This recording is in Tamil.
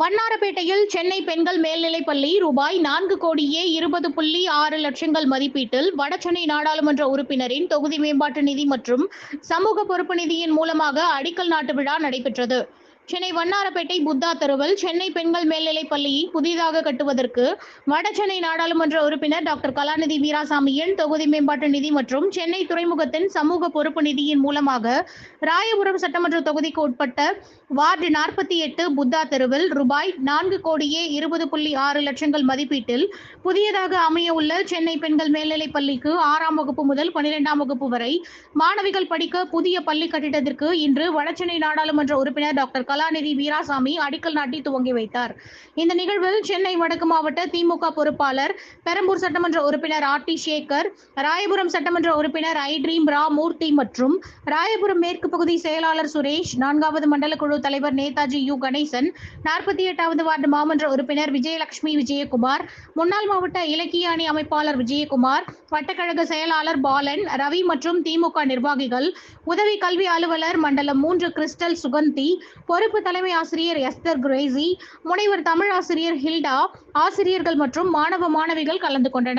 வண்ணாரப்பேட்டையில் சென்னை பெண்கள் மேல்நிலைப்பள்ளி ரூபாய் நான்கு கோடியே இருபது புள்ளி ஆறு லட்சங்கள் மதிப்பீட்டில் வடசென்னை நாடாளுமன்ற உறுப்பினரின் தொகுதி மேம்பாட்டு நிதி மற்றும் சமூக பொறுப்பு நிதியின் மூலமாக அடிக்கல் நாட்டு விழா நடைபெற்றது. சென்னை வண்ணாரப்பேட்டை புத்தா தெருவில் சென்னை பெண்கள் மேல்நிலைப் பள்ளியை புதிதாக கட்டுவதற்கு வடசென்னை நாடாளுமன்ற உறுப்பினர் டாக்டர் கலாநிதி வீராசாமியின் தொகுதி மேம்பாட்டு நிதி மற்றும் சென்னை துறைமுகத்தின் சமூக பொறுப்பு நிதியின் மூலமாக ராயபுரம் சட்டமன்ற தொகுதிக்கு உட்பட்ட வார்டு நாற்பத்தி எட்டு புத்தா தெருவில் ரூபாய் நான்கு கோடியே இருபது புள்ளி ஆறு லட்சங்கள் மதிப்பீட்டில் புதியதாக அமைய உள்ள சென்னை பெண்கள் மேல்நிலைப் பள்ளிக்கு ஆறாம் வகுப்பு முதல் பனிரெண்டாம் வகுப்பு வரை மாணவிகள் படிக்க புதிய பள்ளி கட்டிடத்திற்கு இன்று வடசென்னை நாடாளுமன்ற உறுப்பினர் டாக்டர் கலாநிதி வீராசாமி அடிக்கல் நாட்டி துவங்கி வைத்தார். இந்த நிகழ்வில் சென்னை வடக்கு மாவட்ட திமுக பொறுப்பாளர் பெரம்பூர் சட்டமன்ற உறுப்பினர் ஆர் டி சேகர் ராயபுரம் சட்டமன்ற உறுப்பினர் ஐட்ரீம் ட்ரீம் ரா மூர்த்தி மற்றும் ராயபுரம் மேற்கு பகுதி செயலாளர் சுரேஷ் நான்காவது மண்டல குழு தலைவர் நேதாஜி யு. கணேசன் நாற்பத்தி எட்டாவது வார்டு மாமன்ற உறுப்பினர் விஜயலட்சுமி விஜயகுமார் முன்னாள் மாவட்ட இலக்கிய அணி அமைப்பாளர் விஜயகுமார் வட்டக்கழக செயலாளர் பாலன் ரவி மற்றும் திமுக நிர்வாகிகள் உதவி கல்வி அலுவலர் மண்டலம் மூன்று கிறிஸ்டல் சுகந்தி பொறுப்பு தலைமை ஆசிரியர் எஸ்தர் கிரேசி முனைவர் தமிழ் ஆசிரியர் ஹில்டா ஆசிரியர்கள் மற்றும் மாணவ மாணவிகள் கலந்து கொண்டனர்.